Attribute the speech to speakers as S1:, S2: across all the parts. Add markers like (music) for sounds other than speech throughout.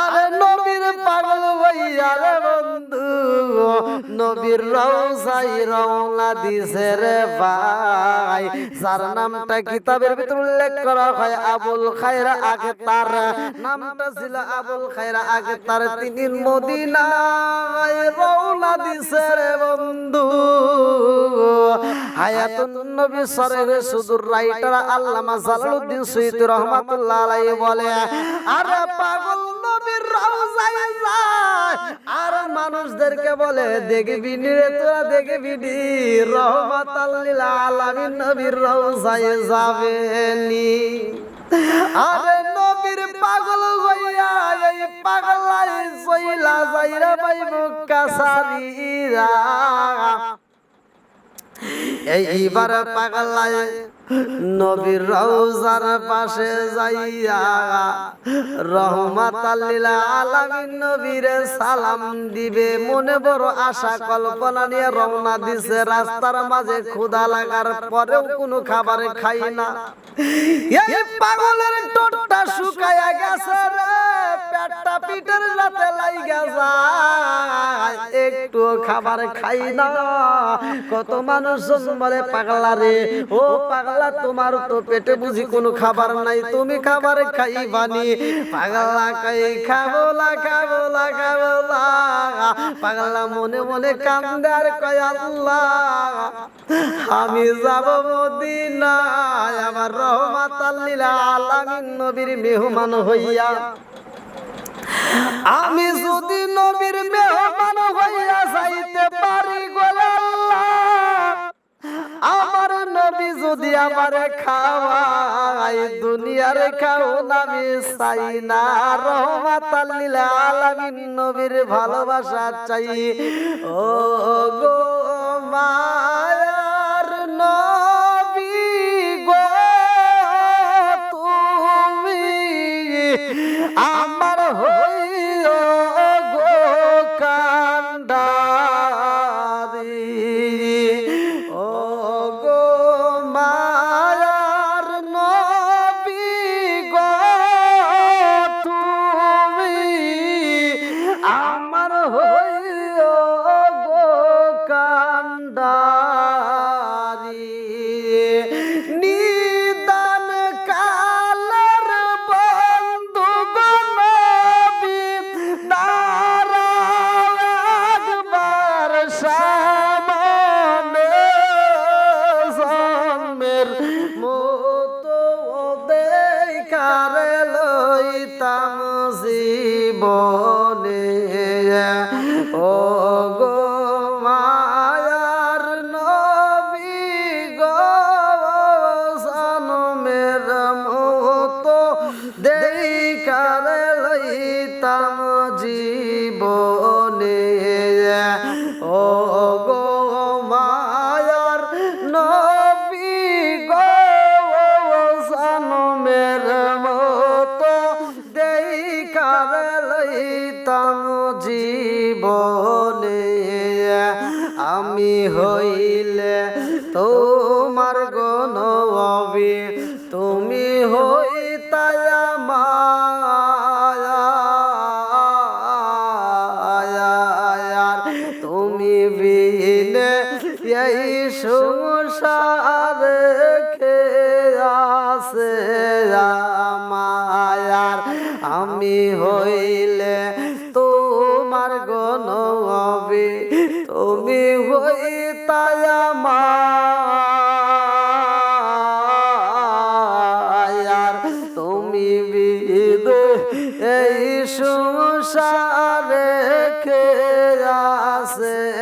S1: আরে নবীর পাগল হইয়া রে বন্ধু, নবীর রওজাই রওনা দিছে রে ভাই। যার নামটা কিতাবের ভিতর উল্লেখ করা হয়, আবুল খায়রা আগে তার। নামটা ছিল আবুল খায়রা আগে তার। তিনি মদিনায় রওনা দিছে রে বন্ধু। হায়াতুন নবী সরে সুদূর রাইটার আল্লামা জালালউদ্দিন সুয়ুতি রহমাতুল্লাহ আলাইহি বলে, আরে পাগল রওজায় যায় আর মানুষদেরকে বলে, দেখবি রে তোরা, দেখবি নি, রহমাতাল আলামিন, নবীর রওজায় যাবেনি। আরে নবীর পাগল হইয়া এই পাগলাই সইলা যাইরা পাইব কাসারিরা এইবার পাগলায় নবীর রওজার পাশে যাইয়া রহমাত আলামিন নবীরে সালাম দিবে। মনে বড় আশা, কল্পনা নিয়ে রওনা দিছে। রাস্তার মাঝে ক্ষুধা লাগার পরেও কোনো খাবার খাই না। এই পাগলের টোটটা শুকায়া গেছে রে, পেটটা যায়। একটু খাবার খাই না। কত মানুষ বলে, পাগলা রে, ও পাগলা তোমার তো পেটে বুঝি কোনো খাবার নাই। তুমি খাবার খাইবানি। পাগলা খাই খাবোলা খাবোলা খাবোলা। পাগলা মনে মনে কান্দে আর কয়, আল্লাহ, আমি যাব মদিনায়। আমার রহমাত আলামিন, নবীর মেহমান হইয়া। আমি যদি নবীর মেহমান হইয়া যাইতে পারি গোলে নবী যদি আমার খাওয়াই, দুনিয়ার খাও আমি চাই না। রহমাত আলামিন, নবীর ভালোবাসা চাই। ও গো মায়ার নবী গো, তুমি আমার হইও আমি হইলে আছে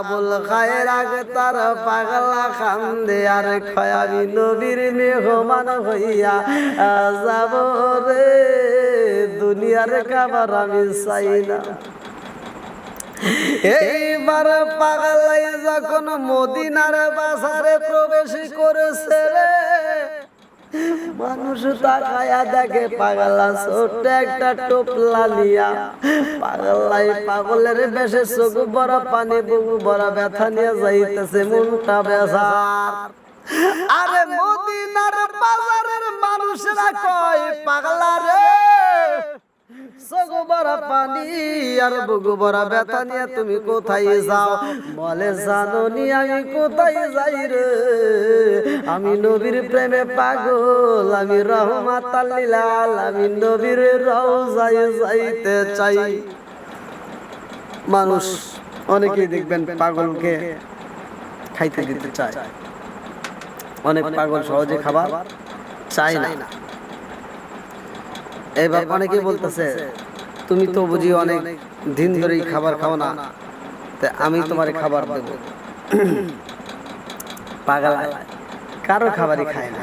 S1: আবুল খায়ের আগে তার পাগলা খান্দে আর খয়াবি নবীর মেহমান হইয়া যাব রে দুনিয়ার খাবার আমি চাই না। এইবার পাগলাই যখন মদিনার বাজারে প্রবেশ করেছে রে মানুষ দেখে পাগলা ছোট একটা টোপলা নিয়া পাগলাই পাগলের বেশে চোখ বড় পানি, বুকু বড় ব্যথা নিয়ে যাইতেছে মনটা ব্যথা আরে মদিনার বাজারের মানুষরা কয়, পাগলা রে! চোখ পানি আর বুকু নিয়ে তুমি কোথায় যাও? বলে জানো আমি কোথায় যাই রে? আমি নবীর প্রেমে পাগল, আমি রহমাত আল্লিলাল আমি নবীর রওজায় যাইতে চাই। মানুষ অনেকেই দেখবেন পাগলকে খাইতে দিতে চায়। অনেক পাগল সহজে খাবার চায় না। এবার অনেকে বলতেছে তুমি তো বুঝি অনেক দিন ধরেই খাবার খাও না। তা আমি তোমার খাবার দেব। (clears throat) পাগালা কারও খাবারই খায় না।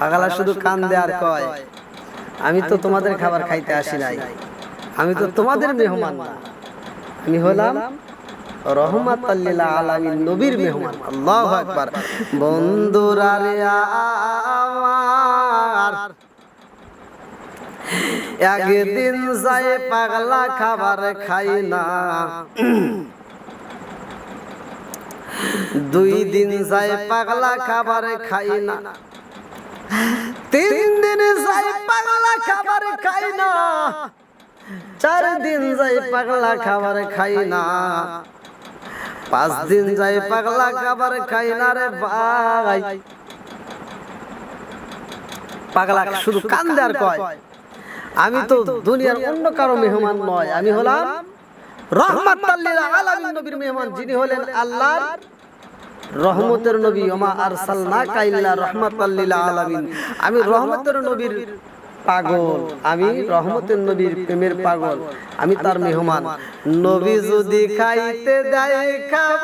S1: পাগালা শুধু কান দে আর কয় আমি তো তোমাদের খাবার খাইতে আসি নাই। আমি তো তোমাদের মেহমান। না আমি হলাম রহমাত আলামিন নবীর মেহমান। আল্লাহু আকবার। বন্ধুরা রে আমার। একদিন যায় পাগলা খাবার খাই না। দুই দিন যায় পাগলা খাবার খাই না। তিন দিন যায় পাগলা খাবার খাই না। চার দিন যায় পাগলা খাবার খাই না। পাঁচ দিন যায় পাগলা খাবার খাই না রে ভাই। পাগলা শুধু কান্দার কয়। আমি তো দুনিয়ার অন্য কারও মেহমান নয়। আমি হলাম রহমাতাল্লিল আলামিন নবীর মেহমান। যিনি হলেন আল্লাহর রহমতের নবী। ওমা আরসালনাকা ইল্লা রহমাতাল্লিল আলামিন। আমি রহমতের নবীর পাগল। আমি রহমতের নবীর প্রেমের পাগল। আমি তার মেহমান। নবী যদি খাইতে দেয় খাব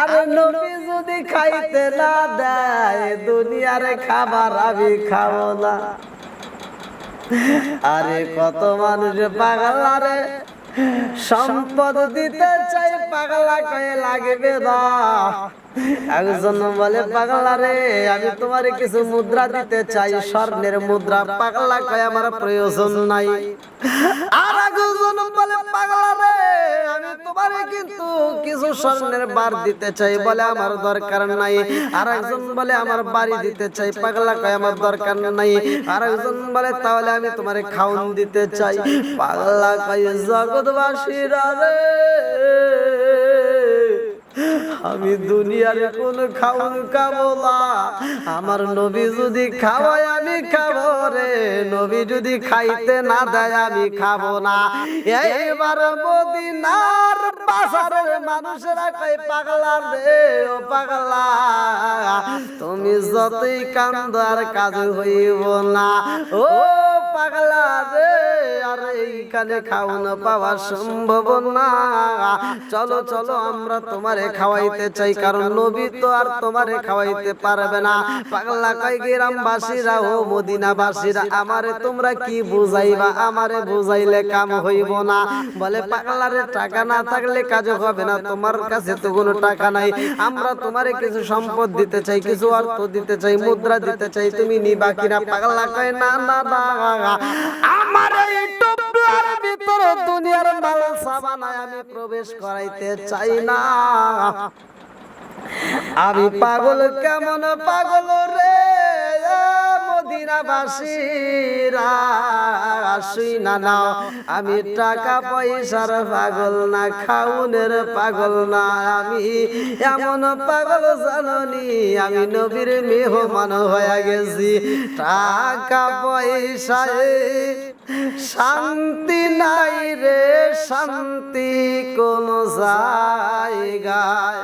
S1: আরে নবী যদি খাইতে না দেয়, দুনিয়ার খাবার আমি খাব না। আরে কত মানুষ পাগলা রে সম্পদ দিতে চাই, পাগলা কয়ে লাগবে না। একজন বলে, পাগলা রে, আমি তোমার কিছু মুদ্রা দিতে চাই। স্বর্ণের মুদ্রা পাগলা কয়ে, আমার প্রয়োজন নাই। আর একজন বলে, পাগলা রে কিন্তু কিছু স্বর্ণের বার দিতে চাই বলে আমার দরকার নাই। আর একজন বলে, আমার বাড়ি দিতে চাই, পাগলা কয়, আমার দরকার নাই। আর একজন বলে, তাহলে আমি তোমার খাউন দিতে চাই। পাগলা কয়, জগৎবাসীরা আমি দুনিয়ার কোন খাউন খাব না। আমার নবী যদি খাওয়ায় আমি খাব রে, নবী যদি খাইতে না দেয় আমি খাব না। এইবার মদিনার বাজারের মানুষেরা কই পাগলা রে, ও পাগলা, তুমি যতই কান্দ আর কাজ হইব না। ও পাগলা এইখানে খাওন পাওয়া সম্ভব না চলো চলো আমরা তোমারে খাওয়াইতে চাই কারণ নবী তো আর তোমারে খাওয়াইতে পারবে না পাগলা কয় গ্রামবাসীরা ও মদিনাবাসীরা আমারে তোমরা কি বুঝাইবা আমারে বুঝাইলে কাম হইব না বলে পাগলারে টাকা না থাকলে কাজ হবে না তোমার কাছে তো কোনো টাকা নাই আমরা তোমারে কিছু সম্পদ দিতে চাই কিছু অর্থ দিতে চাই মুদ্রা দিতে চাই তুমি নিবা কিনা পাগলা কয় না না না আমার এই টুপলার ভিতরে দুনিয়ার মাল সাবানায় আমি প্রবেশ করাইতে চাই না। আমি পাগল কেমন পাগল রে? শুই না নাও। আমি টাকা পয়সার পাগল না, খাউনের পাগল না। আমি এমন পাগল জাননি, আমি নবীর মেহমান হয়ে গেছি। টাকা পয়সায় শান্তি নাই রে, শান্তি কোন জায়গায়।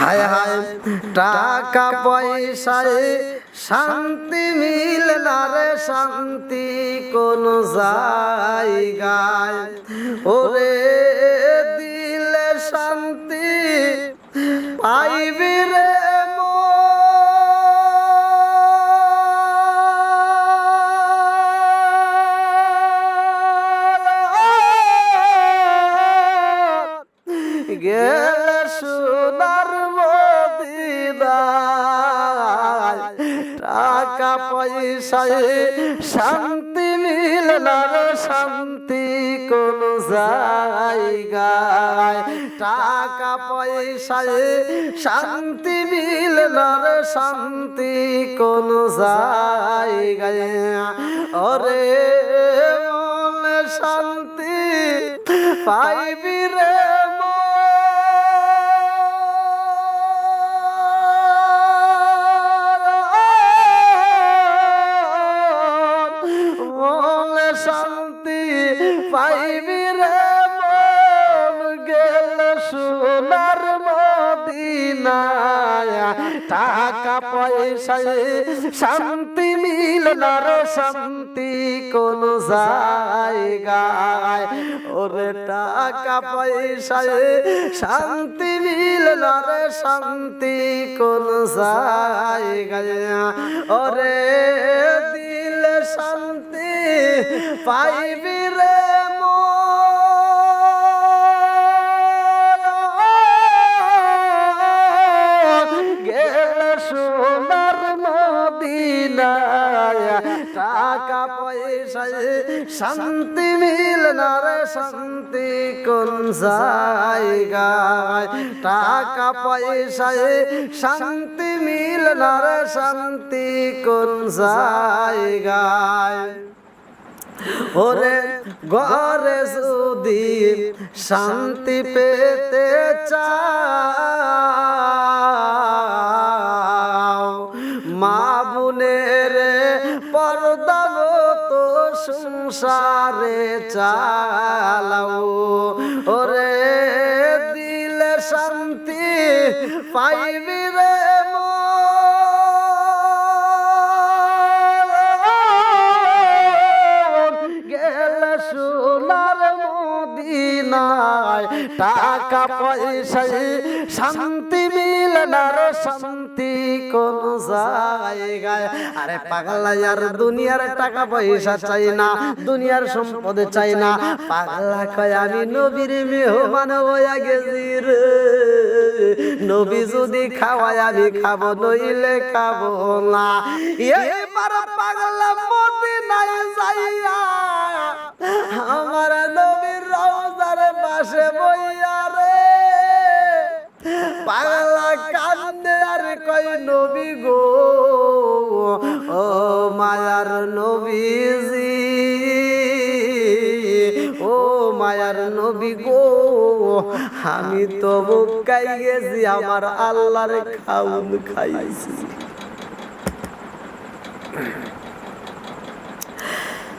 S1: হায় হায়, টাকা পয়সায় শান্তি মিল না রে শান্তি কোন জায়গায় ওরে দিলে শান্তি পাইবি রে। গেলে সোনার টাকা পয়সায় শান্তি মিল না রে শান্তি কোন জায়গায়। টাকা পয়সায় শান্তি মিল না শান্তি কোন জায়গায়। ওরে শান্তি পাইবি রে পাইবি রে মন গেল সোনার মদিনায়। টাকা পয়সায় শান্তি মিল না রে শান্তি কোন জায়গায়। ওরে টাকা পয়সায় শান্তি মিল না শান্তি কোন জায়গায়। ওরে দিলে শান্তি পাইবি রে টাকা পয়সায় শান্তি মিল না রে শান্তি কোন জায়গায়? টাকা পয়সায় শান্তি মিল না রে শান্তি কোন জায়গায়? ওরে ঘরে যদি শান্তি পেতে চাও সংসারে চালাও। ওরে দিলে শান্তি পাইবি রে টাকা পয়সায় শান্তি মিলে না রে কোন জায়গায় আরে পাগলা আর দুনিয়ার টাকা পয়সা চাই না, দুনিয়ার সম্পদ চাই না, পাগলা কয়, আমি নবীর মেহমান হইয়া গেছি রে। নবী যদি খাওয়ায়, আমি খাব, নইলে খাব না। এইবার পাগলা মদিনায় যাইয়া, আমার নবীর রওজার পাশে বইয়া পাগলা কান্দে আর কই নবী গো? ও মায়ার নবীজি ও মায়ার নবী গো আমি তো মুখাই গেছি আমার আল্লাহর খাউন খাইছি।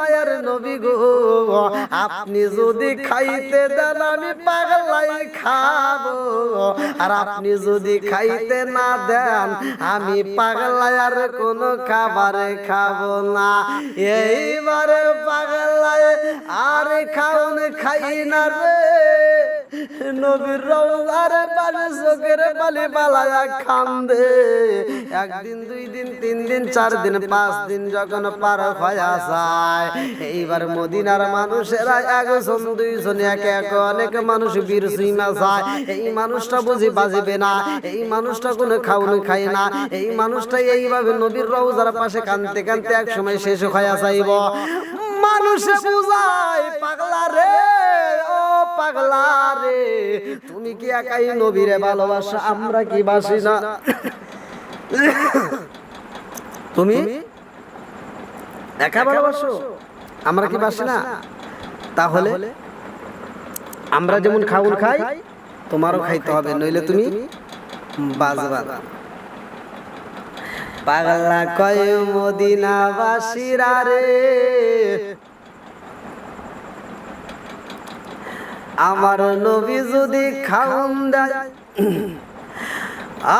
S1: মায়ার নবী গো, আপনি যদি খাইতে দেন, আমি পাগলাই খাব। আর আপনি যদি খাইতে না দেন, আমি পাগলাই আর কোনো খাবারে খাব না। এইবারে পাগলাই আর খাউন খাই না রে। নবীর রওজার পাশে চোখের পালি পালায়া খান্দে। একদিন, দুই দিন, তিন দিন, চার দিন, পাঁচ দিন যখন পার হয়ে যায়, এইবার মদিনার মানুষেরা একজন, দুইজন, একে একে অনেক মানুষ বীর সীমা যায়। এই মানুষটা বুঝি বাজিবে না, এই মানুষটা কোনো খাউন খাই না, এই মানুষটা এইভাবে নবীর রওজার পাশে কানতে কানতে এক সময় শেষ হয়ে যাইব। মানুষে বুঝায়, পাগলা রে, ও পাগলা রে। তুমি কি একাই নবীরে ভালোবাসো? আমরা কি বাসি না? তুমি একা ভালোবাসো? আমরা কি বাসি না? তাহলে আমরা যেমন খাউন খাই তোমারও খাইতে হবে নইলে তুমি বাজবা। পাগলা কয় মদিনা বাসিরা রে। আমার নবী যদি খাউন দেয়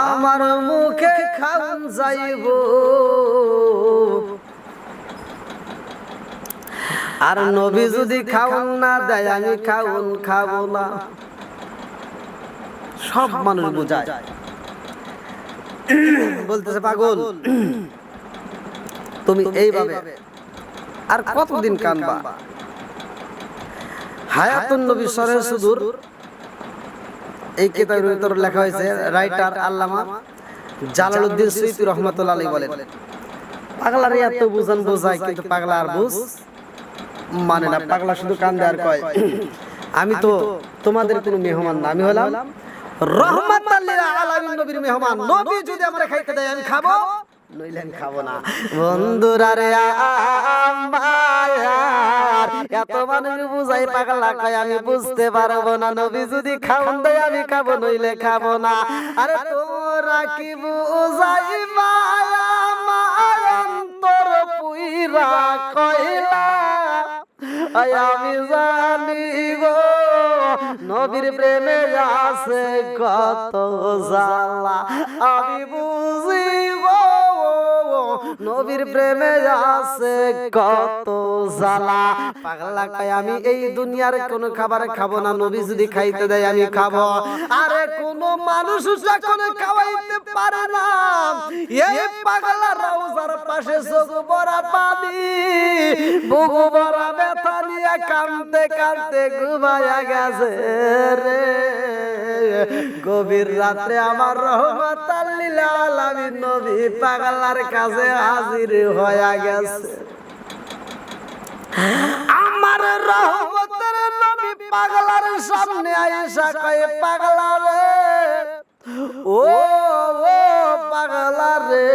S1: আমার মুখে খাউন যাইব। আর নবী যদি খাউন না দেয় আমি খাউন খাব না। সব মানুষ বোঝায়। বলতেছে পাগল তুমি এইভাবে আর কতদিন কানবা? হায়াতুন নবী সরে সুদূর, এই ভিতর লেখা হয়েছে, রাইটার আল্লামা আলাইহি বলেন পাগলার এত বুঝান বোঝায়, কিন্তু পাগলা আর বুঝ মানে না, পাগলা শুধু কান্দে আর কয়, আমি তো তোমাদের কোনো মেহমান না, আমি হলাম আলামিন নবীর মেহমান, নবী যদি আমরা খাইতে দেয়, আমি খাব। নইলে আমি খাব না। বন্ধুরা রে এত মানুষ বুঝাই পাগলা কয় আমি বুঝতে পারব না। নবী যদি খাউন দেয় আমি খাব নইলে খাব না। আরে তোরা কি বুঝাই মায়া মায়ান্তর পুইরা কইলা? আমি জানি গো নবীর প্রেমে আছে কত জ্বালা। আমি বুঝি নবীর প্রেমে আছে কত জ্বালা। পাগলা কয়, আমি এই দুনিয়ার কোন খাবার খাব না, নবী যদি খাইতে দেয় আমি খাব। আরে কোন মানুষ যখন খাওয়াইতে পারে না, এই পাগলা রওজার পাশে চোখ বড়া পানি, বুকু বড়া ব্যথা নিয়ে কানতে কানতে ঘুমায়া গেছে রে। গভীর রাত্রে আমার রহমত আল্লিলা আলামিন নবী পাগলার কাছে হাজির হয়ে গেছে। আমার রহমতের নবী পাগলার সামনে আয়েশা কয়ে, পাগলা রে, ও ও, পাগলা রে,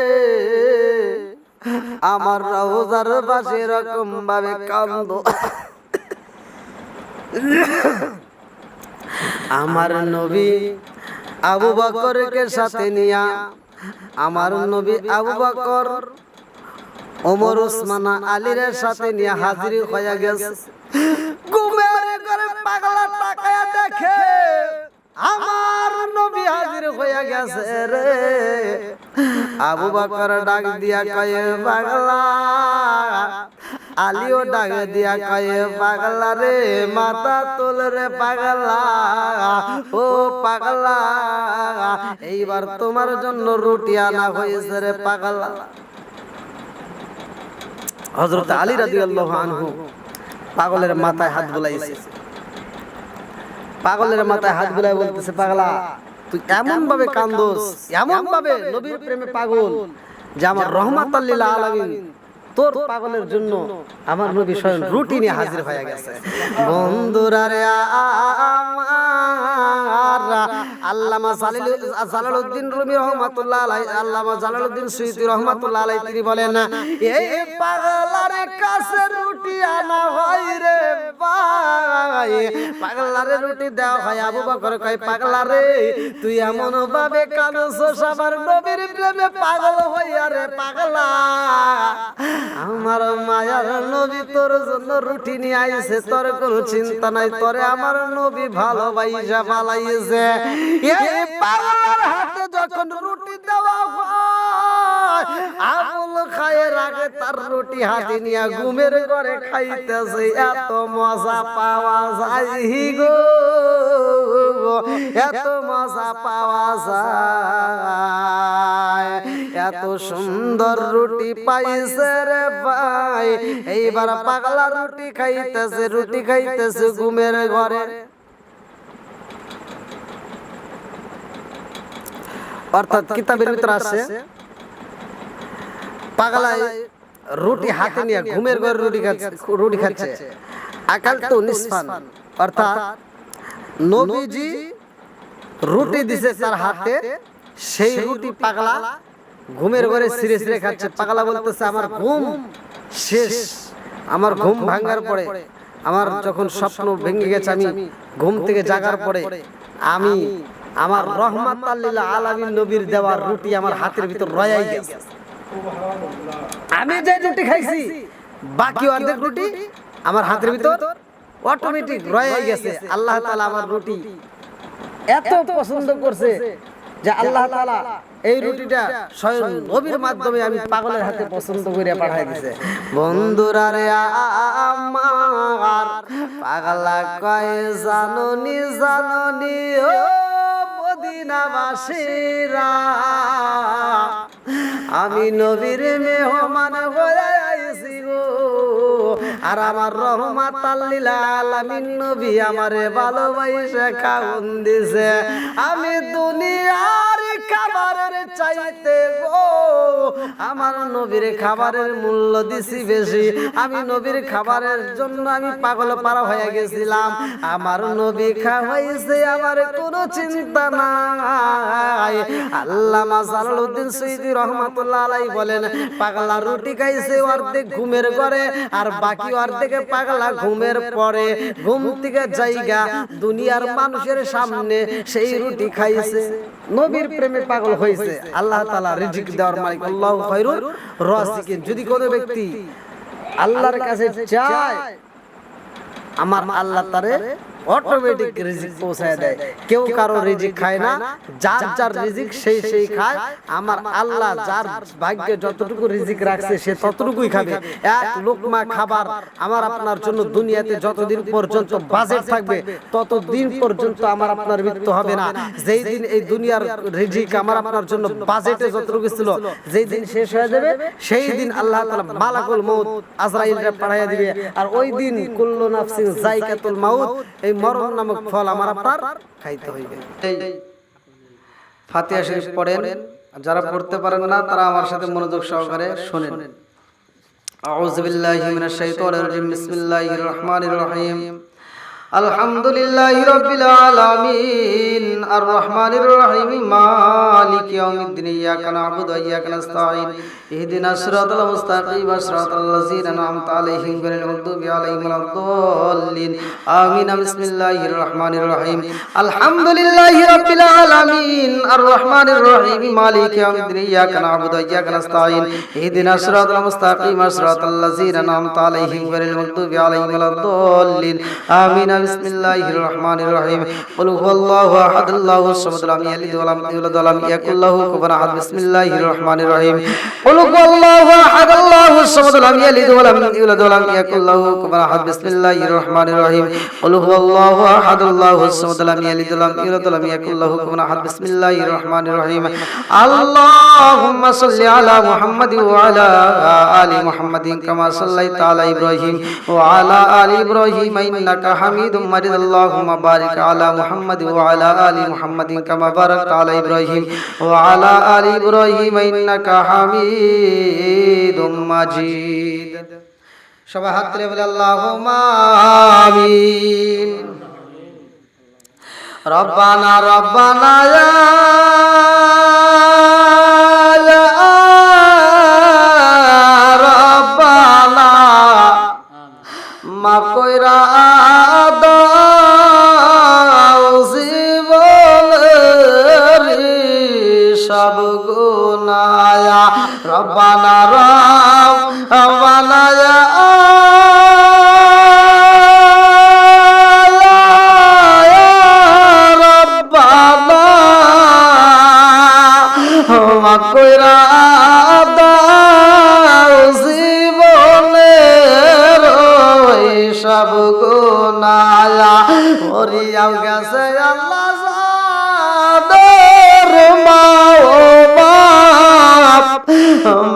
S1: আমার রওজার পাশে এরকম ভাবে কান্দ আমার নবী আবু বকরকে সাথে নিয়া, আমার নবী আবু বকর ওমর উসমানা আলীর সাথে নিয়ে হাজির হয়ে গেছে। ঘুমের করে পাগলা তাকায়া দেখে আমার নবী হাজির হয়ে গেছে রে। আবু বকর ডাক দিয়া কয়ে, পাগলা। আলিও ডাক দিয়া কয়ে, পাগলা রে, মাথা তোল রে পাগলা। ও পাগলা, এইবার তোমার জন্য রুটি আনা হয়েছে রে পাগলা। হজরত আলী রাদিয়াল্লাহু আনহু পাগলের মাথায় হাত বুলাইছে। পাগলের মাথায় হাত বুলাই বলতেছে পাগলা তুই এমন ভাবে কান্দোস এমন ভাবে নবীর প্রেমে পাগল যে আমার রহমাত আল্লিল আলামিন তোর পাগলের জন্য আমার নবী স্বয়ং রুটি নিয়ে হাজির হয়ে গেছে। বন্ধুরা রে আমার আল্লামা জালিল জালালউদ্দিন রুমি রহমাতুল্লাহ আলাইহি আল্লামা জালালউদ্দিন সুয়ুতি রহমাতুল্লাহ আলাইহি তিনি বলেন এই পাগলার কাছে রুটি আনা হয় রে ভাই। পাগলারে রুটি দেওয়া হয় আবু বকর কয় পাগলারে তুই এমন ভাবে নবীর প্রেমে পাগল হইয়া রে পাগলা। আমার মায়ার নবী তোর জন্য রুটি নিয়ে আইছে তোর কোনো চিন্তা নাই তোরে আমার নবী ভালোবাইসা পালাইছে এই পাগলার হাতে যখন রুটি দেওয়া হয়, আবুল খায়ের আগে তার রুটি হাতে নিয়ে ঘুমের ঘরে খাইতেছে, এত মজা পাওয়া যায় গো, এত মজা পাওয়া যায়। এত সুন্দর রুটি পাইছে রে ভাই। এইবার পাগলা রুটি খাইতেছে রুটি খাইতেছে ঘুমের ঘরে। অর্থাৎ কিতাবের ভিতরে আছে, পাগলায় রুটি হাতে নিয়ে ঘুমের ঘরে রুটি খাচ্ছে রুটি খাচ্ছে। আকাল তো নিষ্পান অর্থাৎ নবীজি রুটি দিছে তার হাতে, সেই রুটি পাগলা ঘুমের ঘরে সিরে সিরে খাচ্ছে। পাগলা বলতেছে, আমার ঘুম শেষ, আমার ঘুম ভাঙার পরে, আমার যখন স্বপ্ন ভেঙে গেছে, আমি ঘুম থেকে জাগার পরে, আমি আমার রহমাত আল্লিল্লাহ আলামিন নবীর দেওয়ার রুটি আমার হাতের ভিতর রয়াই গেছে। আমি যে রুটি খাইছি, বাকি অর্ধেক রুটি আমার হাতের ভিতর অটোমেটিক রয়াই গেছে। আল্লাহ তাআলা আমার রুটি এত পছন্দ করছে যে আল্লাহ তাআলা এই রুটিটা স্বয়ং নবীর মাধ্যমে আমি পাগলের হাতে পছন্দ করে পাঠাই দিছে। বন্ধুরা রে আমার, পাগলা কয়, জাননি জাননি, ও মদিনাবাসীরা আমি নবীর মেহমান হয়ে আইসি গো। আর আমার রহমাত আল্লিল নবী আমারে ভালোবাসে খাউন দিছে। আমি দুনিয়ার খাবারের চাইতে গো আমার নবীর খাবারের মূল্য দিছি বেশি। আমি নবীর খাবারের জন্য আমি পাগল পারা হয়ে গেছিলাম। আমার নবী খাওয়াইছে, আমার কোনো চিন্তা নাই। আল্লাহ মাসালুদ্দিন সৈদি রহমাতুল্লাহ বলেন, পাগলা রুটি খাইছে অর্ধেক ঘুমের ঘরে, আর বাকি অর্ধেকে পাগলা ঘুমের পরে ঘুম থেকে জায়গা দুনিয়ার মানুষের সামনে সেই রুটি খাইছে। নবীর প্রেমে পাগল হয়েছে। আল্লাহ তালা রিজিক দেওয়ার মালিক আল্লাহ খৈরুল রাসিকিন যদি কোনো ব্যক্তি আল্লাহর কাছে চায় আমার আল্লাহ তারে অটোমেটিক রিজিক পৌঁছায় দেয়। কেউ কারও রিজিক খায় না, যার যার রিজিক সেই সেই খায়। আমার আল্লাহ যার ভাগ্যে যতটুকু রিজিক রাখছে, সে ততটুকুই খাবে। এক লোকমা খাবার আমার আপনার জন্য দুনিয়াতে যতদিন পর্যন্ত বাজেট থাকবে, ততদিন পর্যন্ত আমার আপনার মৃত্যু হবে না। যেই দিন এই দুনিয়ার রিজিক আমার আপনার জন্য বাজেটে যতটুকু ছিল, যেই দিন শেষ হয়ে যাবে, সেই দিন আল্লাহ তাআলা মালাকুল মউত আজরাইলকে পাঠাইয়া দিবে। আর ওই দিন কুল্লু নাফসিন যায়কাতুল মাউত, এই মরণ নামক ফল আমার আপনার খাইতে হইবে। ফাতিয়া শরীফ পড়েন। যারা পড়তে পারেন না, তারা আমার সাথে মনোযোগ সহকারে শোনেন। আউযু বিল্লাহি মিনাশ শাইতানির রাজিম। বিসমিল্লাহির রহমানির রহিম। আলহামদুলিল্লাহ রবিল আলামিন। আর রহমানির রহিম মালিক ইয়াউমিদ্দিন। ইয়াকা নাবুদু ওয়া ইয়াকা নাস্তাঈন। ইহদিনাস সিরাতাল মুস্তাকিম সিরাতাল লাযীনা আন'আমতা আলাইহিম গhairil মাগদুবি আলাইহিম ওয়ালাদ-দাল্লিন আমিন। বিসমিল্লাহির রহমানির রহিম। আলহামদুলিল্লাহ রবিল আলামিন। আর রহমানির রহিম মালিক ইয়াউমিদ্দিন। ইয়াকা নাবুদু ওয়া ইয়াকা নাস্তাঈন। ইহদিনাস সিরাতাল মুস্তাকিম সিরাতাল লাযীনা আন'আমতা আলাইহিম গhairil মাগদুবি আলাইহিম ওয়ালাদ-দাল্লিন আমিন। বিসমিল্লাহির রহমানির রহিম কুল হুয়াল্লাহু আহাদ আল্লাহুস সামাদ লাম ইয়ালিদ ওয়া লাম ইউলাদ ওয়া লাম ইয়াকুল লাহু কুফুয়ান আহাদ বিসমিল্লাহির রহমানির রহিম কুল হুয়াল্লাহু আহাদ আল্লাহুস সামাদ লাম ইয়ালিদ ওয়া লাম ইউলাদ ওয়া লাম ইয়াকুল লাহু কুফুয়ান আহাদ বিসমিল্লাহির রহমানির রহিম কুল হুয়াল্লাহু আহাদ আল্লাহুস সামাদ লাম ইয়ালিদ ওয়া লাম ইউলাদ ওয়া লাম ইয়াকুল লাহু কুফুয়ান আহাদ বিসমিল্লাহির রহমানির রহিম আল্লাহুম্মা সাল্লি আলা মুহাম্মাদ ওয়া আলা আলি মুহাম্মাদিন কামা সাল্লাইতা আলা ইব্রাহিম ওয়া আলা আলি ইব্রাহিম ইন্নাকা হামিদ حميد مجيد اللهم بارك على محمد وعلى آل محمد كما باركت على إبراهيم وعلى آل إبراهيم إنك حميد مجيد সবাই হাত তুলে বলে আল্লাহুম্মা আমিন রব্বানা রব্বানা ইয়া Rabbana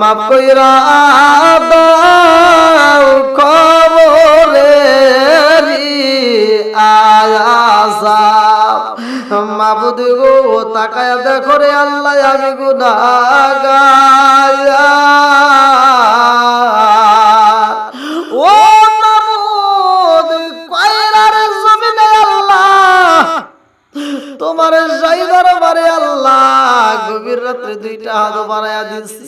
S1: মাফ আয়াসাব মাবুদ গো, তাকায় দেখো রে আল্লাহ, আমি গুনাহগার। ও তোমার যাইবার বারে আল্লাহ, গভীর রাত্রে দুইটা হাত বাড়াইয়া দিছি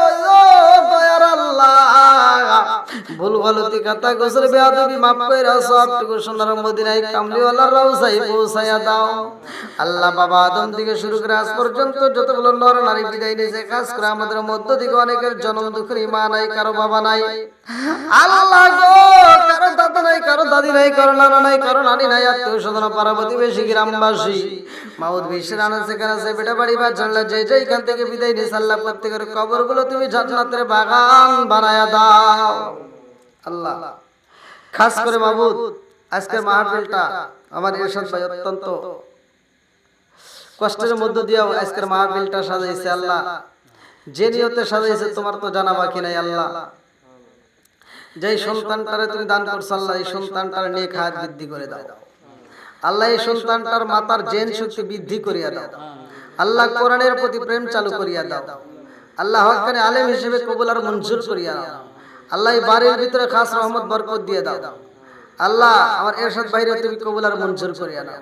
S1: ভুল গলতি কথা গোসল বেয়াদবি মাফ কইরা সবটুকু সোনার মদিনায় কামলিওয়ালার রওজায় পৌঁছায়া দাও। আল্লাহ বাবা আদম থেকে শুরু করে আজ পর্যন্ত যতগুলো নর নারী বিদায় নিয়েছে কাজ করে আমাদের মধ্য থেকে অনেকের জন্ম দুঃখের মা নাই, কারও বাবা নাই। আল্লাহ গো, কারও দাদা নাই, কারও দাদি নাই, কারও নানা নাই, কারও নানি নাই, আত্মীয় স্বজন পাড়া প্রতিবেশী গ্রামবাসী। মাউদ বিশ্বের আনা সেখানে আছে বেটা বাড়ি বা জানলা যে এখান থেকে বিদায় নিয়ে আল্লাহ প্রত্যেকের কবরগুলো তুমি জান্নাতের বাগান বানায়া দাও। আল্লাহ। খাস করে মাহবুদ। আজকের মাহফিলটা আমার এরশাদ ভাই অত্যন্ত কষ্টের মধ্য দিয়েও আজকের মাহফিলটা সাজাইছে আল্লাহ। যে নিয়তে সাজাইছে তোমার তো জানা বাকি নাই আল্লাহ। যেই সন্তানটারে তুমি দান করছ আল্লাহ এই সন্তানটার নিয়ে খায়াত বৃদ্ধি করে দাও। আল্লাহ এই সন্তানটার মাতার জেন শক্তি বৃদ্ধি করিয়া দাও। আল্লাহ কোরআনের প্রতি প্রেম চালু করিয়া দাও। আল্লাহ হকানে আলেম হিসেবে কবুল আর মঞ্জুর করিয়া দাও। আল্লাহ এই বাড়ির ভিতরে খাস রহমত, বরকত দিয়ে দাও। আল্লাহ, আমার এরশাদ বাইরে তুমি কবুল আর মঞ্জুর করিয়া দাও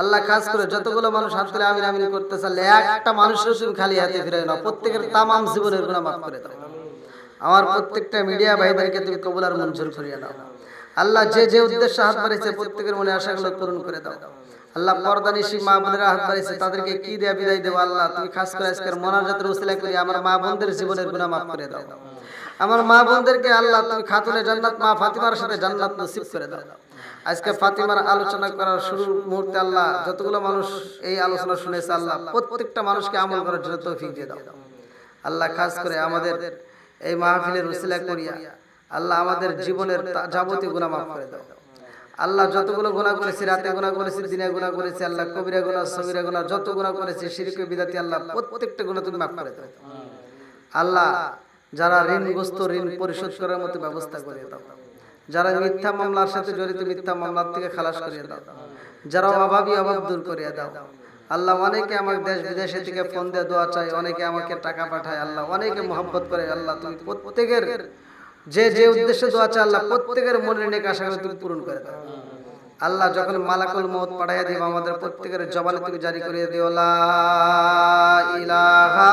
S1: আল্লাহ কাজ করে যতগুলো মানুষ হাত তুলে আমিন আমিন করতে চাইলে একটা মানুষের তুমি খালি হাতে ফিরে নাও। প্রত্যেকের তামাম জীবনের গুণা মাফ করে দাও। আমার প্রত্যেকটা মিডিয়া ভাইদেরকে তুমি কবুল আর মঞ্জুর করিয়া দাও আল্লাহ যে যে উদ্দেশ্যে হাত বাড়িয়েছে প্রত্যেকের মনে আশাগুলো পূরণ করে দাও। আল্লাহ পর্দানিশি মা বোনেরা হাত বাড়িয়েছে তাদেরকে কি দেয়া বিদায় দেবো আল্লাহ, তুমি খাস করে আজকের মোনাজাতের উসিলা করি আমার মা বোনদের জীবনের গুণা মাফ করে দাও। আমার মা বোনদেরকে আল্লাহ, তুমি খাতুনে জান্নাত, মা ফাতিমার সাথে জান্নাত নসিব করে দাও। আজকে ফাতিমার আলোচনা করার শুরুর মুহূর্তে আল্লাহ যতগুলো মানুষ এই আলোচনা শুনেছে, আল্লাহ প্রত্যেকটা মানুষকে আমল করার জন্য তৌফিক দিয়ে দাও। আল্লাহ খাস করে আমাদের এই মাহফিলের উসিলা করিয়া আল্লাহ আমাদের জীবনের যাবতীয় গুণা মাফ করে দাও। আল্লাহ যতগুলো গুণা করেছি, রাতে গুণা করেছি, দিনে গুণা করেছি, আল্লাহ কবিরা গুণা সবিরা গুণা যত গুণা করেছি, শিরকে, বিদাতি, আল্লাহ প্রত্যেকটা গুণা তুমি মাফ করে দাও। আল্লাহ যারা ঋণগ্রস্ত ঋণ পরিশোধ করার মতো ব্যবস্থা করে দাও। যারা মিথ্যা মামলার সাথে জড়িত মিথ্যা মামলার থেকে খালাস করিয়ে দাও। যারা অভাবী অভাব দূর করিয়ে দাও। আল্লাহ অনেকে আমার দেশ বিদেশে থেকে ফোন দিয়ে দোয়া চায় অনেকে আমাকে টাকা পাঠায় আল্লাহ অনেকে মোহাব্বত করে আল্লাহ তুমি প্রত্যেকের যে যে উদ্দেশ্যে দোয়া চায় আল্লাহ প্রত্যেকের মনের নেক আশাগুলো তুমি পূরণ করে দাও। আল্লাহ যখন মালাকুল মত পাঠাইয়া দিব আমাদের প্রত্যেকের জবানে তুমি জারি করিয়ে দিও লা ইলাহা